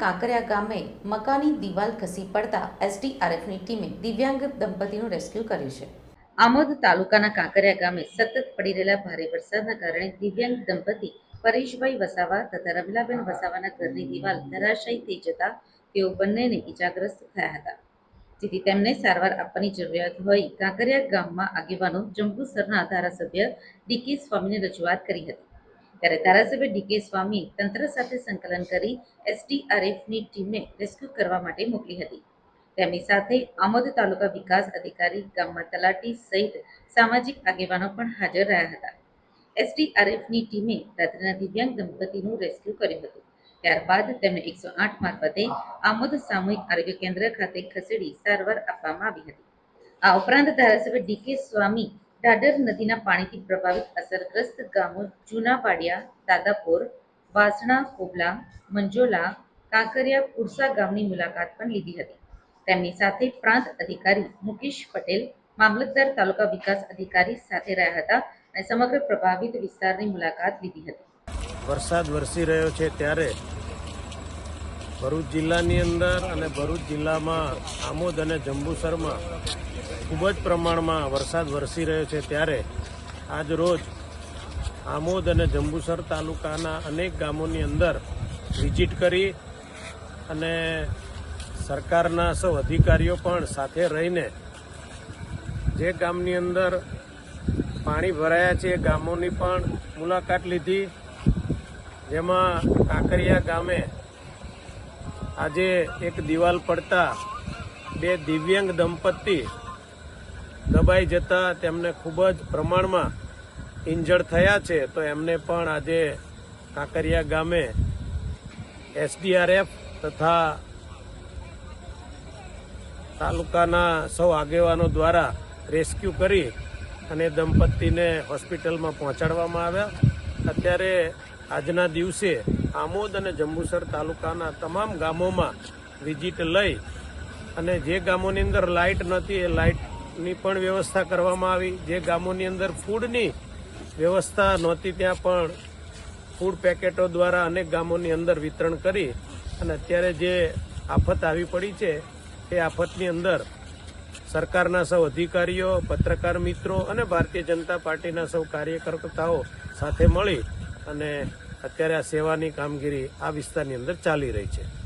કાંકરિયા ગામે મકાની દિવાલ ખસી પડતા એસડીઆરએફની ટીમે દિવ્યાંગ દંપતીનું રેસ્ક્યુ કર્યું છે. આમોદ તાલુકાના કાંકરિયા ગામે સતત પડી રહેલા ભારે વરસાદના કારણે દિવ્યાંગ દંપતી પરેશભાઈ વસાવા તથા રમીલાબેન વસાવાના ઘરની દિવાલ ધરાશાયી થઈ જતા તેઓ બંનેને ઈજાગ્રસ્ત થયા હતા. જેથી તેમને સારવાર આપવાની જરૂરિયાત હોય કાંકરિયા ગામમાં આગેવાનો જંબુસરના ધારાસભ્ય ડીકે સ્વામીને રજૂઆત કરી હતી. ત્યારે ધારાસભ્ય ડીકે સ્વામી તંત્ર સાથે સંકલન કરી એસડીઆરએફની ટીમને રેસ્ક્યુ કરવા માટે મોકલી હતી. તેમની સાથે આમોદ તાલુકા વિકાસ અધિકારી ગામમાં તલાટી સહિત સામાજિક આગેવાનો પણ હાજર રહ્યા હતા. એસડીઆરએફની ટીમે રાત્રિના દિવ્યાંગ દંપતીનું રેસ્ક્યુ કર્યું હતું. ત્યારબાદ તેમને એકસો આઠ મારફતે આમોદ સામૂહિક આરોગ્ય કેન્દ્ર ખાતે ખસેડી સારવાર આપવામાં આવી હતી. આ ઉપરાંત ધારાસભ્ય ડીકે સ્વામી ડાડર નદીના પાણીથી પ્રભાવિત અસરગ્રસ્ત ગામો જૂનાવાડિયા, દાદાપોર, વાસણા, કોબલા, મંજોલા, કાંકરિયા, પુરસા ગામની મુલાકાત પણ લીધી હતી. તેમની સાથે પ્રાંત અધિકારી મુકેશ પટેલ, મામલતદાર તાલુકા વિકાસ અધિકારી સાથે રહ્યા હતા અને સમગ્ર પ્રભાવિત વિસ્તારની મુલાકાત લીધી હતી. વરસાદ વરસી રહ્યો છે ત્યારે ભરૂચ જિલ્લાની અંદર અને ભરૂચ જિલ્લામાં આમોદ અને જંબુસરમાં ખૂબ જ પ્રમાણમાં વરસાદ વરસી રહ્યો છે ત્યારે આજ રોજ આમોદ અને જંબુસર તાલુકાના અનેક ગામોની અંદર વિઝિટ કરી અને સરકારના સૌ અધિકારીઓ પણ સાથે રહીને જે ગામની અંદર પાણી ભરાયા છે એ ગામોની પણ મુલાકાત લીધી. જેમાં કાંકરિયા ગામે આજે એક દિવાલ પડતા બે દિવ્યાંગ દંપતી દબાઈ જતા તેમને ખૂબ જ પ્રમાણમાં ઇન્જર્ડ થયા છે. તો એમને પણ આજે કાંકરિયા ગામે એસડીઆરએફ તથા તાલુકાના સૌ આગેવાનો દ્વારા રેસ્ક્યુ કરી અને દંપતીને હોસ્પિટલમાં પહોંચાડવામાં આવ્યા. અત્યારે આજના દિવસે આમોદ અને જંબુસર તાલુકાના તમામ ગામોમાં વિઝિટ લઈ અને જે ગામોની અંદર લાઇટ નહોતી, એ લાઇટની પણ વ્યવસ્થા કરવામાં આવી. જે ગામોની અંદર ફૂડની વ્યવસ્થા નહોતી, ત્યાં પણ ફૂડ પેકેટો દ્વારા અનેક ગામોની અંદર વિતરણ કરી અને અત્યારે જે આફત આવી પડી છે, એ આફતની અંદર સરકારના સૌ અધિકારીઓ, પત્રકાર મિત્રો અને ભારતીય જનતા પાર્ટીના સૌ કાર્યકર્તાઓ સાથે મળી અને અત્યારે આ સેવાની કામગીરી આ વિસ્તારની અંદર ચાલી રહી છે.